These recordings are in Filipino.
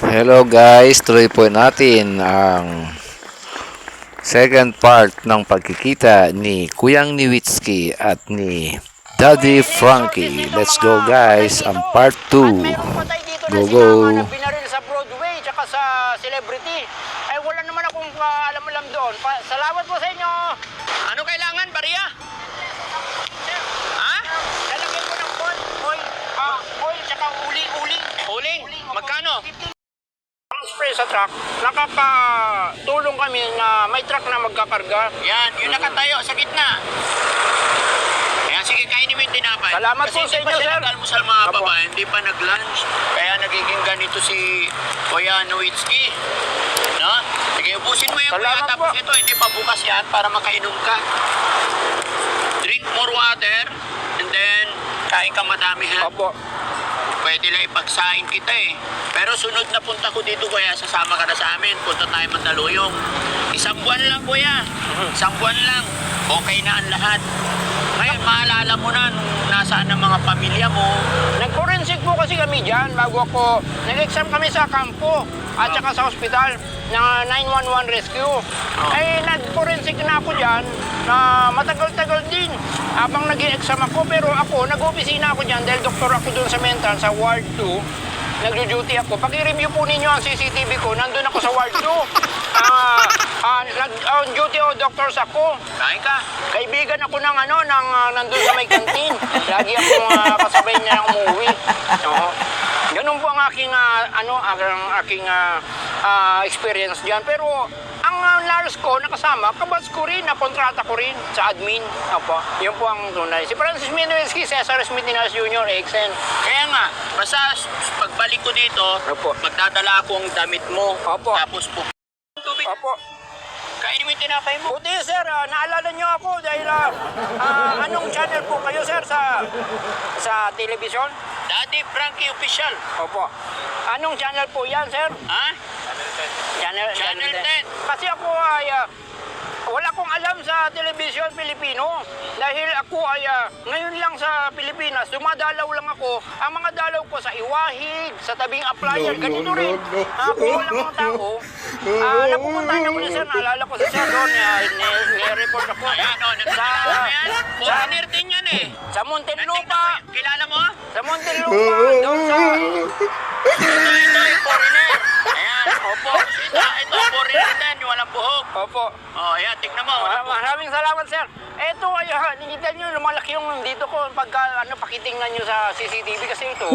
Hello guys, tuloy po natin ang second part ng pagkikita ni Kuyang Niwitsky at ni Daddy Frankie. Let's go guys, ang part 2. Go, Go, go. go. na binaril sa Broadway tsaka sa celebrity. Ay wala naman akong alam-alam doon. Salamat po sa inyo. Ano kailangan, Baria? Ha? Lalagyan ko ng oil, oil, ah, oil tsaka uling, uling. Uling? Magkano? Ang spray sa truck, nakakatulong kami na may truck na magkakarga. Yan, yung nakatayo sa gitna. Ayan, sige, kainin mo yung tinapay. Salamat Kasi po sa inyo, sir. nag-almusal mga Apo. babae, hindi pa nag-lunch. Kaya nagiging ganito si Kuya Nowitzki. No? Sige, ubusin mo yung Salamat kuya. Tapos po. ito, hindi pa bukas yan para makainom ka. Drink more water. And then, kain ka madami ha. Opo. Pwede lang ipagsain kita eh. Pero sunod na punta ko dito kuya, sasama ka na sa amin. Punta tayo Mandaluyong. Isang buwan lang kuya. Isang buwan lang. Okay na ang lahat. Ngayon, maalala mo na nung nasaan ang mga pamilya mo. Nag-forensic po kasi kami dyan bago ako, nag-exam kami sa kampo at saka sa ospital ng 911 rescue. Ay nag-forensic na ako dyan na matagal-tagal din habang nag exam ako. Pero ako, nag-opisina ako dyan dahil doktor ako doon sa mental sa Ward 2. Nagjo-duty ako. Pag-review po ninyo ang CCTV ko, nandun ako sa Ward 2. Ah, ah, nag-on duty o doctors ako. Kain ka. Kaibigan ako ng ano, ng ah, nandun sa may kantin. Lagi akong uh, kasabay niya ng umuwi. Oo. Ganun po ang aking ah, ano, ang aking ah, ah, experience diyan. Pero ang uh, lalos ko nakasama, kabats ko rin, nakontrata ko rin sa admin. Opo. Yun po ang tunay. Si Francis Minuelski, Cesar Smith Ninas Jr., AXN. Kaya nga, basta pagbalik ko dito, Opo. magdadala ako ang damit mo. Opo. Tapos po. Opo. Kainin mo yung tinapay mo. Buti sir, ah, naalala niyo ako dahil ah, ah, anong channel po kayo sir sa sa television? Daddy Frankie Official. Opo. Anong channel po yan sir? Ha? Channel, Channel 10. Kasi ako ay ah, wala akong alam sa television Pilipino. Dahil ako ay ah, ngayon lang sa Pilipinas, dumadalaw lang ako. Ang mga dalaw ko sa Iwahig, sa tabing applyan, ganito rin. Ah, kung walang mga tao, ah, napupuntahan ako ni Sir, naalala ko si Sir doon, ah, ni- ni-report ako. Ayan, o. Sa, Sa, yan. sa, Foreigner din yan eh. sa Muntinlupa, Kilala mo? Sa Muntinlupa, doon sa, Ito, ito, yung foreigner. Ayan, opo. Ito, ito, foreigner din, yung walang buhok. opo, Oh, ayan, tignan mo. Walang buhok. Maraming salamat, sir. Eto, ay, ha, nakita nyo, lumalaki yung dito ko pagka ano, pakitingnan nyo sa CCTV kasi ito,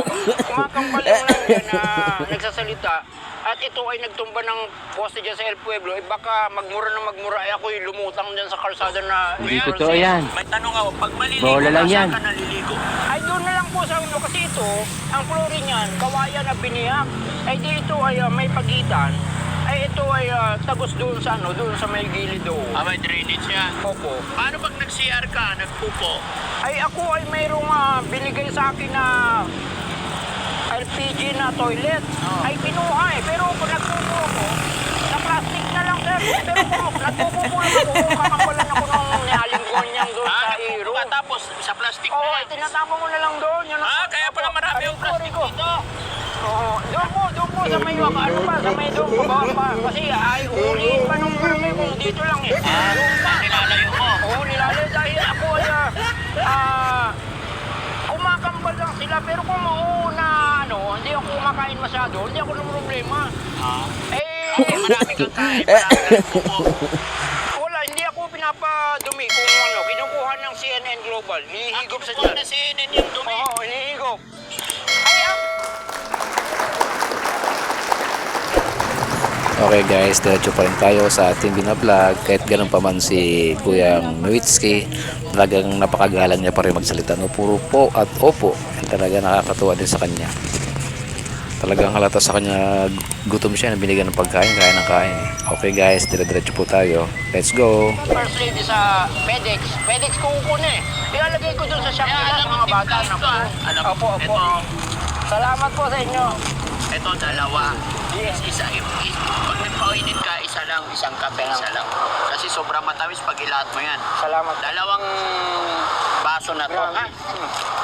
kumakambal yung nandiyan na nagsasalita at ito ay nagtumba ng poste dyan sa El Pueblo, eh baka magmura na magmura, ay ako'y lumutang dyan sa kalsada na... Hindi Ayan, totoo yan. May tanong ako, pag maliligo Bola lang yan. ka naliligo? Doon na lang po sa ulo kasi ito, ang flooring niyan, kawayan na biniyak. Ay, dito ay ah, may pagitan. Ay, ito ay ah, tagos doon sa ano, doon sa may gilid doon. Ah, may drainage yan. Opo. Paano pag nag-CR ka, nagpupo? Ay ako ay mayroong ah, binigay sa akin na LPG na toilet. Oh. Ay kinuha eh. Pero kung nagpupo ako, na plastic na lang sir. Pero kung nagpupo mo naman ako, kung kakapalan ako nung nialinggon niyang doon Ah, sa nagpupo iro. ka, tapos sa tinatapon mo na lang doon. Yun ang- Ah, kaya pala marami ay, yung plastic ko. dito. Oo, doon po, doon po sa may waka, ano pa, sa may doon, baba pa. Kasi ay, uliin pa nung barangay kung dito lang eh. Ah, Doon pa. nilalayo mo. Oo, nilalay dahil ako ay ah, ah, kumakambal lang sila. Pero kung oo na ano, hindi ako kumakain masyado, hindi ako ng problema. Ah, Eh, marami kang kain, marami kang. pinapadumi kung ano, kinukuha ng CNN Global. Hinihigop sa Kinukuha dyan. na CNN yung dumi. Oo, hinihigop. Ay, ah, Okay guys, diretso pa rin tayo sa ating binablog. Kahit ganun pa man si Kuyang Nowitzki, talagang napakagalang niya pa rin magsalita. No, puro po at opo. Talaga nakakatuwa din sa kanya. Talagang halata sa kanya gutom siya na binigyan ng pagkain, kaya ng kain. Okay guys, dire-diretso po tayo. Let's go! first lady sa FedEx. FedEx ko kukunin eh. Ilalagay ko doon sa shop nila alam sa mga bata. Na ah. Alam mo, Opo, opo. ito, Salamat po sa inyo. ito dalawa. Yes. Isa, pag nagpainit ka, isa lang, isang kape, isa lang. Kasi sobrang matamis pag ilahat mo yan. Salamat. Dalawang baso na to, ha?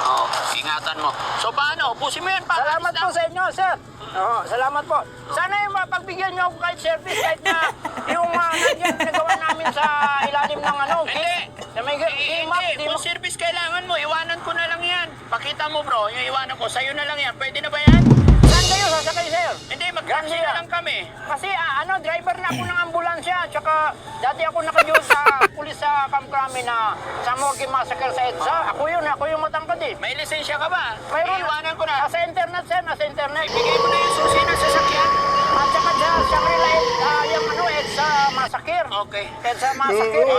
Oo, ingatan mo. So paano? Ubusin mo yan. para Salamat po sa inyo, sir. Oo, salamat po. Sana yung mapagbigyan niyo ako kahit service, kahit na yung uh, nandiyan nagawa namin sa ilalim ng ano, Hindi. Na may Eh, di map, Hindi, di kung service kailangan mo, iwanan ko na lang yan. Pakita mo bro, yung iwanan ko, sa'yo na lang yan. Pwede na ba yan? Sir? Hindi, mag-taxi na lang kami. Kasi ah, ano, driver na ako ng ambulansya. Tsaka dati ako nakajoin sa pulis sa Camp Crame na sa Morgue Massacre sa EDSA. Ako yun, ako yung matangkad eh. May lisensya ka ba? Mayroon. Iwanan ko na. Nasa internet, sir. Nasa internet. Ibigay mo na yung susi sasakyan. Massacre. Okay.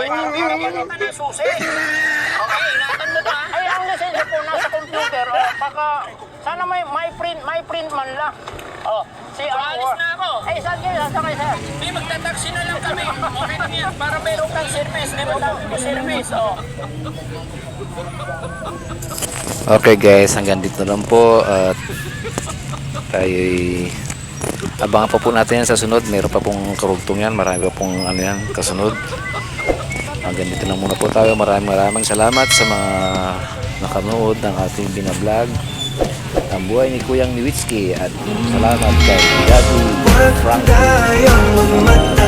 Para- para bigyan ano? ka ng susi. Okay, ingatan mo ba? Ay, ang lisensya po nasa computer. Oh, baka, sana may, may print, may print man lang. Oh, si So, alis na ako. Ay, saan kayo sasakay, sir? Hindi, magta-taxi na lang kami. Okay lang yan. Para meron kang service. Di ba sabi service? Oh. Okay guys, hanggang dito lang po at tayo abangan pa po natin yan sa sunod. Meron pa pong karugtong yan. Marami pa pong ano yan, kasunod. Hanggang dito lang muna po tayo. Maraming maraming salamat sa mga nakanood ng ating binablog. Ang buhay ni Kuyang Niwitsky at salamat kay Daddy Frankie.